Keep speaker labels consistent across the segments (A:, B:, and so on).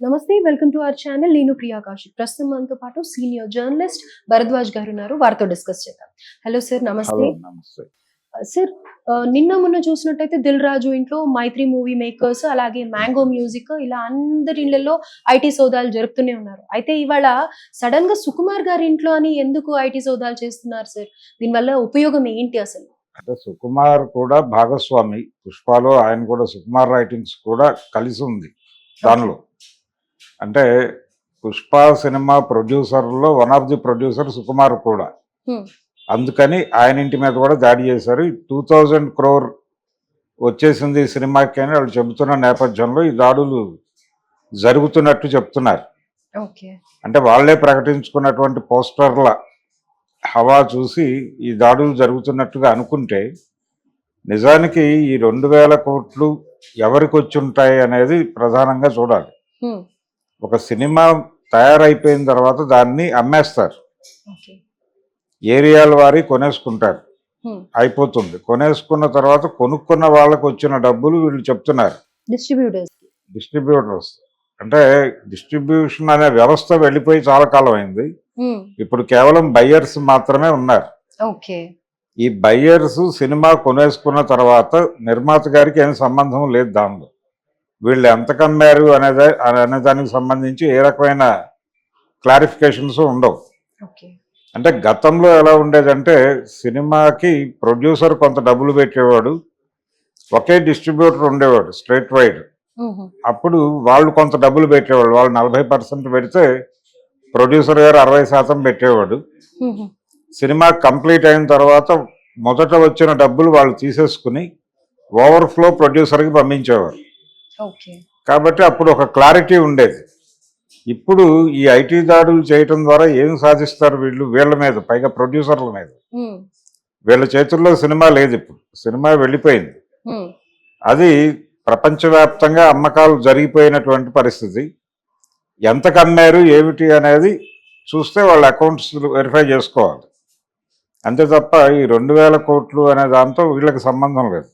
A: నమస్తే welcome to our channel. నేను ప్రియా కౌశిక్ ప్రస్తుతం మనతో పాటు సీనియర్ జర్నలిస్ట్ భరద్వాజ్ గారు ఉన్నారు వారితో డిస్కస్ చేద్దాం. హలో సార్ నమస్తే. సార్ ఆ, నిన్న మొన్న చూసినట్టయితే దిల్ రాజు ఇంట్లో మైత్రి మూవీ మేకర్స్ అలాగే మ్యాంగో మ్యూజిక్ ఇలా అందరి ఇళ్ళలో ఐటీ సోదాలు జరుపుతూనే ఉన్నారు. అయితే ఇవాళ సడన్గా సుకుమార్ గారి ఇంట్లో అని ఎందుకు ఐటీ సోదాలు చేస్తున్నారు సార్ దీనివల్ల ఉపయోగం ఏంటి అసలు?
B: అంటే సుకుమార్ కూడా భాగస్వామి. పుష్పలో ఆయన కూడా సుకుమార్ రైటింగ్స్ కూడా కలిసి ఉంది దానిలో. అంటే Pushpa cinema ప్రొడ్యూసర్లో one of the producer Sukumar కూడా. అందుకని ఆయన ఇంటి మీద కూడా దాడి చేశారు. టూ థౌజండ్ క్రోర్ వచ్చేసింది ఈ సినిమాకి అని వాళ్ళు చెబుతున్న నేపథ్యంలో ఈ దాడులు జరుగుతున్నట్టు చెప్తున్నారు. అంటే వాళ్ళే ప్రకటించుకున్నటువంటి పోస్టర్ల హవా చూసి ఈ దాడులు జరుగుతున్నట్టుగా అనుకుంటే నిజానికి ఈ రెండు వేల కోట్లు ఎవరికి వచ్చి ఉంటాయి అనేది ప్రధానంగా చూడాలి. ఒక సినిమా తయారైపోయిన తర్వాత దాన్ని అమ్మేస్తారు. ఏరియాల వారి కొనేసుకుంటారు. అయిపోతుంది. కొనేసుకున్న తర్వాత కొనుక్కున్న వాళ్ళకు వచ్చిన డబ్బులు వీళ్ళు చెప్తున్నారు.
A: డిస్ట్రిబ్యూటర్స్.
B: డిస్ట్రిబ్యూటర్స్. అంటే డిస్ట్రిబ్యూషన్ అనే వ్యవస్థ వెళ్ళిపోయి చాలా కాలం అయింది. ఇప్పుడు కేవలం బయ్యర్స్ మాత్రమే ఉన్నారు. ఈ బయ్యర్స్ సినిమా కొనేసుకున్న తర్వాత నిర్మాత గారికి ఏం సంబంధం లేదు దానిలో. వీళ్ళు ఎంత కమ్మారు అనేది అనే దానికి సంబంధించి ఏ రకమైన క్లారిఫికేషన్స్ ఉండవు. అంటే గతంలో ఎలా ఉండేదంటే సినిమాకి ప్రొడ్యూసర్ కొంత డబ్బులు పెట్టేవాడు ఒకే డిస్ట్రిబ్యూటర్ ఉండేవాడు స్ట్రైట్ వైడ్. అప్పుడు వాళ్ళు కొంత డబ్బులు పెట్టేవాళ్ళు వాళ్ళు నలభై పర్సెంట్ పెడితే ప్రొడ్యూసర్ గారు అరవై శాతం పెట్టేవాడు. సినిమా కంప్లీట్ అయిన తర్వాత మొదట వచ్చిన డబ్బులు వాళ్ళు తీసేసుకుని ఓవర్ఫ్లో ప్రొడ్యూసర్కి పంపించేవారు. కాబట్టి అప్పుడు ఒక క్లారిటీ ఉండేది. ఇప్పుడు ఈ ఐటీ దాడులు చేయటం ద్వారా ఏం సాధిస్తారు వీళ్ళు? వీళ్ళ మీద పైగా ప్రొడ్యూసర్ల మీద. వీళ్ళ చేతుల్లో సినిమా లేదు ఇప్పుడు. సినిమా వెళ్ళిపోయింది. అది ప్రపంచవ్యాప్తంగా అమ్మకాలు జరిగిపోయినటువంటి పరిస్థితి. ఎంత కమ్మారు ఏమిటి అనేది చూస్తే వాళ్ళ అకౌంట్స్ వెరిఫై చేసుకోవాలి. అంతే తప్ప ఈ రెండు వేల కోట్లు అనే దాంతో వీళ్ళకి సంబంధం లేదు.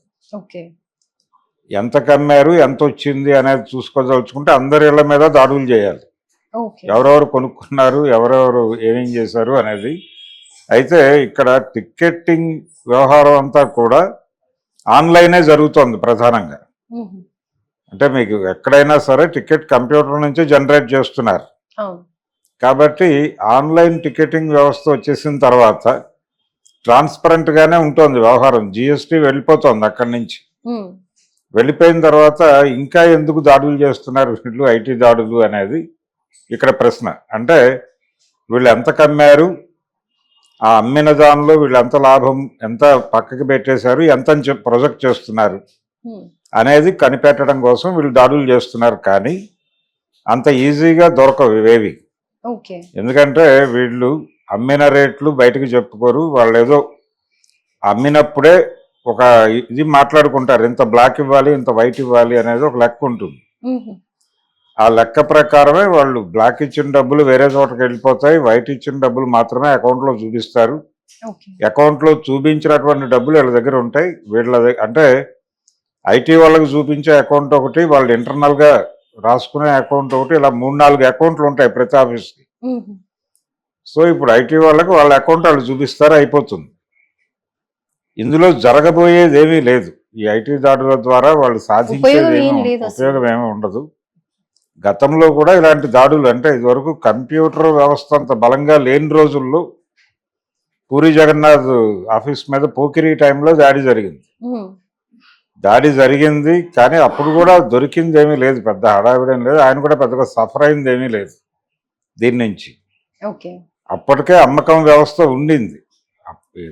B: ఎంత కమ్మారు ఎంత వచ్చింది అనేది చూసుకోదలుచుకుంటే అందరి ఇళ్ళ మీద దాడులు చేయాలి. ఎవరెవరు కొనుక్కున్నారు ఎవరెవరు ఏమేం చేశారు అనేది. అయితే ఇక్కడ టికెటింగ్ వ్యవహారం అంతా కూడా ఆన్లైనే జరుగుతోంది ప్రధానంగా. అంటే మీకు ఎక్కడైనా సరే టికెట్ కంప్యూటర్ నుంచే జనరేట్ చేస్తున్నారు. కాబట్టి ఆన్లైన్ టికెటింగ్ వ్యవస్థ వచ్చేసిన తర్వాత ట్రాన్స్పరెంట్ గానే ఉంటుంది వ్యవహారం. జిఎస్టీ వెళ్ళిపోతుంది అక్కడి నుంచి. వెళ్ళిపోయిన తర్వాత ఇంకా ఎందుకు దాడులు చేస్తున్నారు? వీళ్ళు ఐటీ దాడులు అనేది ఇక్కడ ప్రశ్న. అంటే వీళ్ళు ఎంత కమ్మారు? ఆ అమ్మిన దానిలో వీళ్ళు ఎంత లాభం ఎంత పక్కకి పెట్టేశారు ఎంత ప్రొజెక్ట్ చేస్తున్నారు అనేది కనిపెట్టడం కోసం వీళ్ళు దాడులు చేస్తున్నారు. కానీ అంత ఈజీగా దొరకవు ఇవేవి. ఎందుకంటే వీళ్ళు అమ్మిన రేట్లు బయటకు చెప్పుకోరు. వాళ్ళు ఏదో అమ్మినప్పుడే ఒక ఇది మాట్లాడుకుంటారు. ఇంత బ్లాక్ ఇవ్వాలి ఇంత వైట్ ఇవ్వాలి అనేది ఒక లెక్క ఉంటుంది. ఆ లెక్క ప్రకారమే వాళ్ళు బ్లాక్ ఇచ్చిన డబ్బులు వేరే చోటకి వెళ్ళిపోతాయి. వైట్ ఇచ్చిన డబ్బులు మాత్రమే అకౌంట్లో చూపిస్తారు. అకౌంట్లో చూపించినటువంటి డబ్బులు వీళ్ళ దగ్గర ఉంటాయి. వీళ్ళ అంటే ఐటీ వాళ్ళకి చూపించే అకౌంట్ ఒకటి వాళ్ళు ఇంటర్నల్గా రాసుకునే అకౌంట్ ఒకటి ఇలా మూడు నాలుగు అకౌంట్లు ఉంటాయి ప్రతి ఆఫీస్కి సో ఇప్పుడు ఐటీ వాళ్ళకి వాళ్ళ అకౌంట్ వాళ్ళు చూపిస్తారు అయిపోతుంది. ఇందులో జరగబోయేది ఏమీ లేదు. ఈ ఐటీ దాడుల ద్వారా వాళ్ళు సాధించేది
A: ఉపయోగం
B: ఏమీ ఉండదు. గతంలో కూడా ఇలాంటి దాడులు అంటే ఇదివరకు కంప్యూటర్ వ్యవస్థ అంత బలంగా లేని రోజుల్లో పూరి జగన్నాథ్ ఆఫీస్ మీద పోకిరి టైంలో దాడి జరిగింది. దాడి జరిగింది కానీ అప్పుడు కూడా దొరికింది ఏమీ లేదు. పెద్ద హడావిడేం లేదు. ఆయన కూడా పెద్దగా సఫర్ అయింది ఏమీ లేదు దీని నుంచి. అప్పటికే అమ్మకం వ్యవస్థ ఉండింది.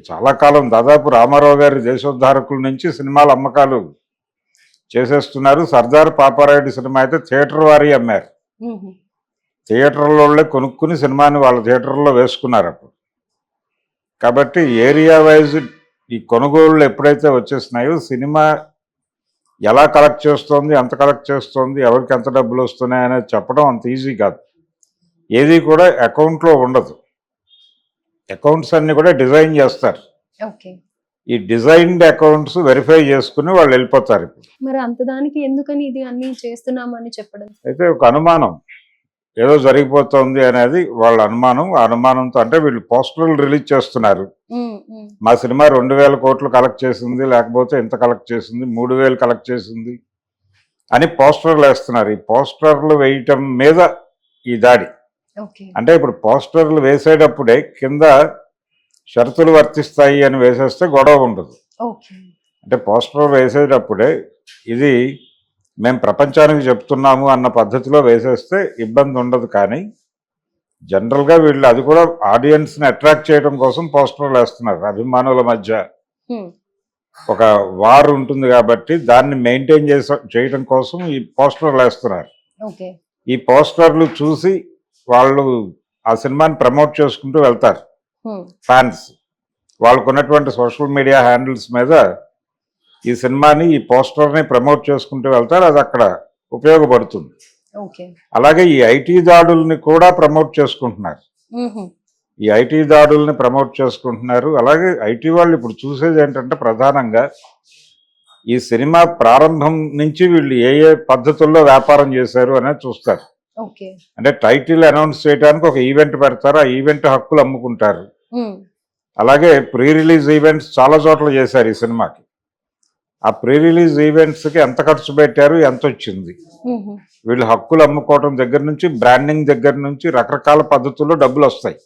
B: చాలా కాలం దాదాపు రామారావు గారి దేశోద్ధారకుల నుంచి సినిమాల అమ్మకాలు చేసేస్తున్నారు. సర్దార్ పాపారాయుడు సినిమా అయితే థియేటర్ వారి అమ్మారు. థియేటర్లోనే కొనుక్కుని సినిమాని వాళ్ళ థియేటర్లో వేసుకున్నారు అప్పుడు. కాబట్టి ఏరియా వైజ్ ఈ కొనుగోళ్ళు ఎప్పుడైతే వచ్చేస్తున్నాయో సినిమా ఎలా కలెక్ట్ చేస్తోంది ఎంత కలెక్ట్ చేస్తోంది ఎవరికి ఎంత డబ్బులు వస్తున్నాయి అనేది చెప్పడం అంత ఈజీ కాదు. ఏది కూడా అకౌంట్లో ఉండదు. అకౌంట్స్ అన్ని కూడా డిజైన్ చేస్తారు.
A: ఓకే.
B: ఈ డిజైన్డ్ అకౌంట్స్ వెరిఫై చేసుకుని వాళ్ళు వెళ్ళిపోతారు ఇప్పుడు.
A: మరి అంత దానికి ఎందుకని ఇది అన్ని చేస్తున్నామని చెప్పడం?
B: అయితే ఒక అనుమానం. ఏదో జరిగిపోతుంది అనేది వాళ్ళ అనుమానం. ఆ అనుమానంతో అంటే వీళ్ళు పోస్టర్లు రిలీజ్ చేస్తున్నారు. మా సినిమా రెండు వేల కోట్లు కలెక్ట్ చేసింది లేకపోతే ఎంత కలెక్ట్ చేసింది మూడు వేలు కలెక్ట్ చేసింది అని పోస్టర్లు వేస్తున్నారు. ఈ పోస్టర్లు వేయటం మీద ఈ దాడి. అంటే ఇప్పుడు పోస్టర్లు వేసేటప్పుడే కింద షరతులు వర్తిస్తాయి అని వేసేస్తే గొడవ ఉండదు. అంటే పోస్టర్ వేసేటప్పుడే ఇది మేము ప్రపంచానికి చెప్తున్నాము అన్న పద్ధతిలో వేసేస్తే ఇబ్బంది ఉండదు కానీ జనరల్గా వీళ్ళు అది కూడా ఆడియన్స్ని అట్రాక్ట్ చేయడం కోసం పోస్టర్లు వేస్తున్నారు. అభిమానుల మధ్య ఒక వార్ ఉంటుంది కాబట్టి దాన్ని మెయింటైన్ చేస చేయడం కోసం ఈ పోస్టర్లు వేస్తున్నారు. ఈ పోస్టర్లు చూసి వాళ్ళు ఆ సినిమాని ప్రమోట్ చేసుకుంటూ వెళ్తారు. ఫ్యాన్స్. వాళ్ళకు ఉన్నటువంటి సోషల్ మీడియా హ్యాండిల్స్ మీద ఈ సినిమాని ఈ పోస్టర్ని ప్రమోట్ చేసుకుంటూ వెళ్తారు. అది అక్కడ ఉపయోగపడుతుంది. అలాగే ఈ ఐటీ దాడుల్ని కూడా ప్రమోట్ చేసుకుంటున్నారు. ఈ ఐటీ దాడుల్ని ప్రమోట్ చేసుకుంటున్నారు. అలాగే ఐటీ వాళ్ళు ఇప్పుడు చూసేది ఏంటంటే ప్రధానంగా ఈ సినిమా ప్రారంభం నుంచి వీళ్ళు ఏ ఏ పద్ధతుల్లో వ్యాపారం చేశారు అనేది చూస్తారు. అంటే టైటిల్ అనౌన్స్ చేయడానికి ఒక ఈవెంట్ పెడతారు ఆ ఈవెంట్ హక్కులు అమ్ముకుంటారు. అలాగే ప్రీ రిలీజ్ ఈవెంట్స్ చాలా చోట్ల చేశారు ఈ సినిమాకి. ఆ ప్రీ రిలీజ్ ఈవెంట్స్కి ఎంత ఖర్చు పెట్టారు ఎంత వచ్చింది? వీళ్ళు హక్కులు అమ్ముకోవడం దగ్గర నుంచి బ్రాండింగ్ దగ్గర నుంచి రకరకాల పద్ధతుల్లో డబ్బులు వస్తాయి.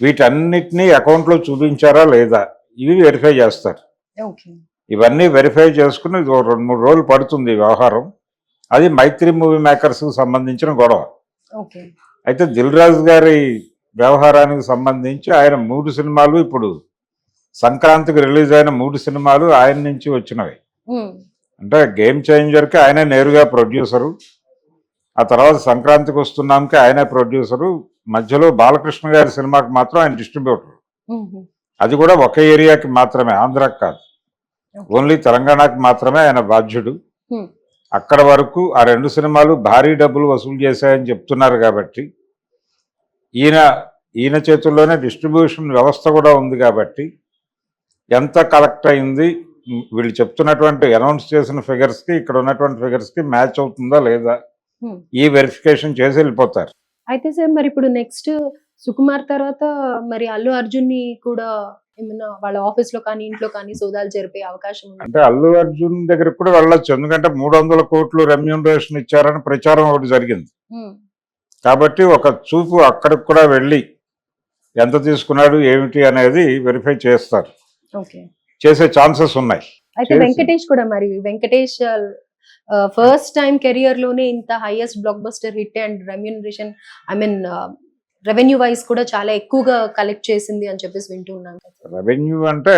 B: వీటన్నిటినీ అకౌంట్లో చూపించారా లేదా? ఇవి వెరిఫై చేస్తారు. ఇవన్నీ వెరిఫై చేసుకుని రెండు మూడు రోజులు pడుతుంది ఈ వ్యవహారం. అది మైత్రి మూవీ మేకర్స్కి సంబంధించిన గొడవ. అయితే దిల్ రాజు గారి వ్యవహారానికి సంబంధించి ఆయన మూడు సినిమాలు ఇప్పుడు సంక్రాంతికి రిలీజ్ అయిన మూడు సినిమాలు ఆయన నుంచి వచ్చినవి. అంటే గేమ్ చేంజర్కి ఆయనే నేరుగా ప్రొడ్యూసరు. ఆ తర్వాత సంక్రాంతికి వస్తున్నాంకి ఆయనే ప్రొడ్యూసరు. మధ్యలో బాలకృష్ణ గారి సినిమాకి మాత్రం ఆయన డిస్ట్రిబ్యూటర్. అది కూడా ఒక ఏరియాకి మాత్రమే ఆంధ్రాకి కాదు. ఓన్లీ తెలంగాణకి మాత్రమే ఆయన బాధ్యుడు. అక్కడ వరకు ఆ రెండు సినిమాలు భారీ డబ్బులు వసూలు చేశాయని చెప్తున్నారు కాబట్టి ఈయన ఈయన చేతుల్లోనే డిస్ట్రిబ్యూషన్ వ్యవస్థ కూడా ఉంది కాబట్టి ఎంత కలెక్ట్ అయింది వీళ్ళు చెప్తున్నటువంటి అనౌన్స్ చేసిన ఫిగర్స్కి ఇక్కడ ఉన్నటువంటి ఫిగర్స్కి మ్యాచ్ అవుతుందా లేదా. ఈ వెరిఫికేషన్ చేసి వెళ్ళిపోతారు
A: అయితే సార్ మరి ఇప్పుడు నెక్స్ట్ సుకుమార్ తర్వాత మరి అల్లు అర్జున్ని కూడా ఏమన్నా వాళ్ళ ఆఫీస్లో కానీ ఇంట్లో కానీ సోదాలు జరిపే అవకాశం ఉంది?
B: అంటే అల్లు అర్జున్ దగ్గరికి కూడా వెళ్ళొచ్చు. ఎందుకంటే మూడు వందల కోట్లు రెమ్యూనరేషన్ ఇచ్చారని ప్రచారం ఒకటి జరిగింది. కాబట్టి ఒక చూపు అక్కడికి కూడా వెళ్ళి ఎంత తీసుకున్నాడు ఏమిటి అనేది వెరిఫై చేస్తారు.
A: ఓకే.
B: చేసే ఛాన్సెస్ ఉన్నాయి.
A: అయితే వెంకటేష్ కూడా మరి వెంకటేష్ ఫస్ట్ టైం కెరియర్లోనే ఇంత highest blockbuster hit and remuneration I mean revenue wise కూడా చాలా ఎక్కువగా కలెక్ట్ చేసింది అని చెప్పేసి వింటూ ఉన్నాం కదా.
B: రెవెన్యూ అంటే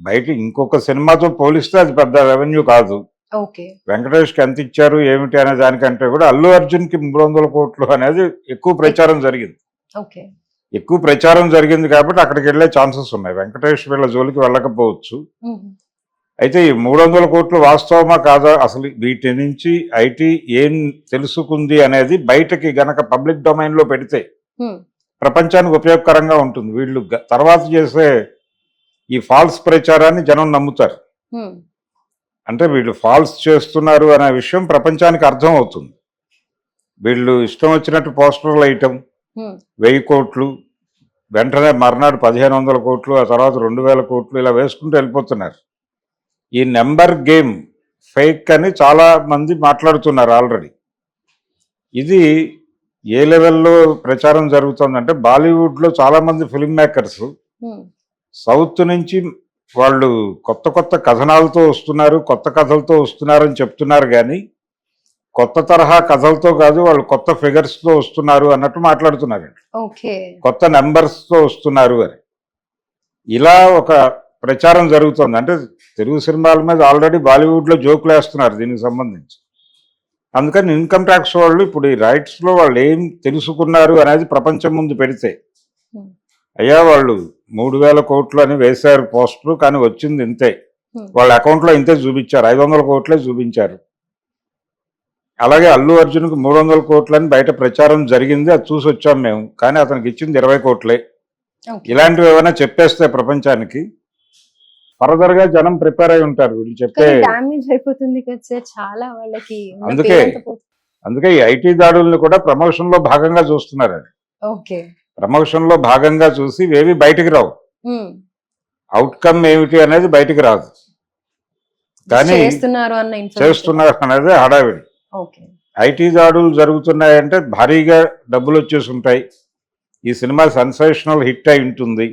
B: బయట ఇంకొక సినిమాతో పోలిస్తే అది పెద్ద రెవెన్యూ కాదు.
A: ఓకే.
B: వెంకటేష్కి ఎంత ఇచ్చారు ఏమిటి అనే దానికంటే కూడా అల్లు అర్జున్కి మూడు వందల కోట్లు అనేది ఎక్కువ ప్రచారం జరిగింది.
A: ఓకే.
B: ఎక్కువ ప్రచారం జరిగింది కాబట్టి అక్కడికి వెళ్ళే ఛాన్సెస్ ఉన్నాయి. వెంకటేష్ వీళ్ళ జోలికి వెళ్ళకపోవచ్చు. అయితే ఈ మూడు వందల కోట్లు వాస్తవమా కాదా? అసలు వీటి నుంచి ఐటీ ఏం తెలుసుకుంది అనేది బయటకి గనక పబ్లిక్ డొమైన్లో పెడితే ప్రపంచానికి ఉపయోగకరంగా ఉంటుంది. వీళ్ళు తర్వాత చేసే ఈ ఫాల్స్ ప్రచారాన్ని జనం నమ్ముతారు. అంటే వీళ్ళు ఫాల్స్ చేస్తున్నారు అనే విషయం ప్రపంచానికి అర్థం అవుతుంది. వీళ్ళు ఇష్టం వచ్చినట్టు పోస్టర్లు వేయటం వెయ్యి కోట్లు వెంటనే మర్నాడు పదిహేను వందల కోట్లు ఆ తర్వాత రెండు వేల కోట్లు ఇలా వేసుకుంటూ వెళ్ళిపోతున్నారు. ఈ నెంబర్ గేమ్ ఫేక్ అని చాలా మంది మాట్లాడుతున్నారు ఆల్రెడీ. ఇది ఏ లెవెల్లో ప్రచారం జరుగుతుందంటే బాలీవుడ్లో చాలా మంది ఫిల్మ్ మేకర్స్
A: ఉమ్,
B: సౌత్ నుంచి వాళ్ళు కొత్త కొత్త కథనాలతో వస్తున్నారు కొత్త కథలతో వస్తున్నారని చెప్తున్నారు కానీ కొత్త తరహా కథలతో కాదు వాళ్ళు కొత్త ఫిగర్స్తో వస్తున్నారు అన్నట్టు మాట్లాడుతున్నారు కొత్త నెంబర్స్తో వస్తున్నారు అని. ఇలా ఒక ప్రచారం జరుగుతుంది అంటే తెలుగు సినిమాల మీద ఆల్రెడీ బాలీవుడ్లో జోకులు వేస్తున్నారు దీనికి సంబంధించి. అందుకని ఇన్కమ్ ట్యాక్స్ వాళ్ళు ఇప్పుడు ఈ రైట్స్లో వాళ్ళు ఏం తెలుసుకున్నారు అనేది ప్రపంచం ముందు పెడితే.
A: Hmm.
B: అయ్యా వాళ్ళు మూడు వేల కోట్లు అని వేశారు పోస్టర్ కానీ వచ్చింది ఇంతే.
A: Hmm.
B: వాళ్ళ అకౌంట్లో ఇంతే చూపించారు. ఐదు వందల కోట్లే చూపించారు. అలాగే అల్లు అర్జున్కి మూడు వందల కోట్లు అని బయట ప్రచారం జరిగింది. అది చూసి వచ్చాం మేము. కానీ అతనికి ఇచ్చింది ఇరవై కోట్లే. ఇలాంటివి ఏమైనా చెప్పేస్తే ప్రపంచానికి ఫర్దర్గా జనం ప్రిపేర్ అయి ఉంటారు. వీళ్ళు
A: కానీ డామేజ్ అయిపోతుంది కదా సార్. చాలా వాళ్ళకి
B: అందుకే. అందుకే ఈ ఐటీ దాడుల్ని కూడా ప్రమోషన్లో భాగంగా చూస్తున్నారు
A: ఓకే.
B: ప్రమోషన్లో భాగంగా చూసి ఇవేవి బయటికి రావు. అవుట్కమ్ ఏమిటి అనేది బయటికి రాదు. కానీ
A: చేస్తున్నారు
B: అనేది హడావిడి.
A: ఓకే.
B: ఐటీ దాడులు జరుగుతున్నాయంటే భారీగా డబ్బులు వచ్చేసి ఉంటాయి. ఈ సినిమా సెన్సేషనల్ హిట్ అయి ఉంటుంది.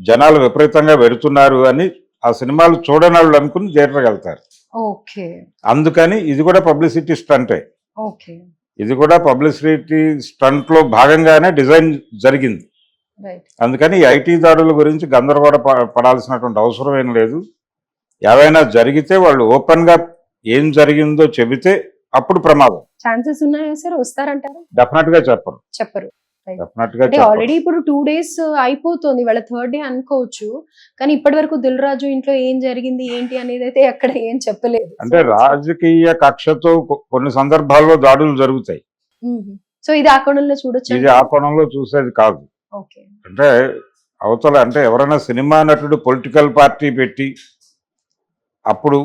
B: జనాలు విపరీతంగా వెళుతున్నారు అని ఆ సినిమాలు చూడని వాళ్ళు అనుకుని థియేటర్కి వెళ్తారు.
A: ఓకే.
B: అందుకని ఇది కూడా పబ్లిసిటీ స్టంటే. ఇది కూడా పబ్లిసిటీ స్టంట్లో భాగంగానే డిజైన్ జరిగింది. అందుకని ఈ ఐటీ దాడుల గురించి గందరగోళ పడాల్సినటువంటి అవసరం ఏం లేదు. ఏవైనా జరిగితే వాళ్ళు ఓపెన్గా ఏం జరిగిందో చెబితే అప్పుడు ప్రమాదం.
A: ఛాన్సెస్ ఉన్నాయా సార్? వస్తారంటారా?
B: డెఫినెట్గా చెప్పరు.
A: చెప్పరు. అంటే ఆల్రెడీ ఇప్పుడు టూ డేస్ అయిపోతుంది. వాళ్ళ థర్డ్ డే అనుకోవచ్చు. కానీ ఇప్పటి వరకు దిల్ రాజు ఇంట్లో ఏం జరిగింది ఏంటి అనేది అయితే అక్కడ ఏం చెప్పలేదు.
B: అంటే రాజకీయ కక్షతో కొన్ని సందర్భాల్లో దాడులు జరుగుతాయి.
A: సో ఇది ఆ కోణంలో చూడొచ్చు?
B: ఇది ఆ కోణంలో చూసేది కాదు. అంటే అవతల అంటే ఎవరైనా సినిమా నటుడు పొలిటికల్ పార్టీ పెట్టి అప్పుడు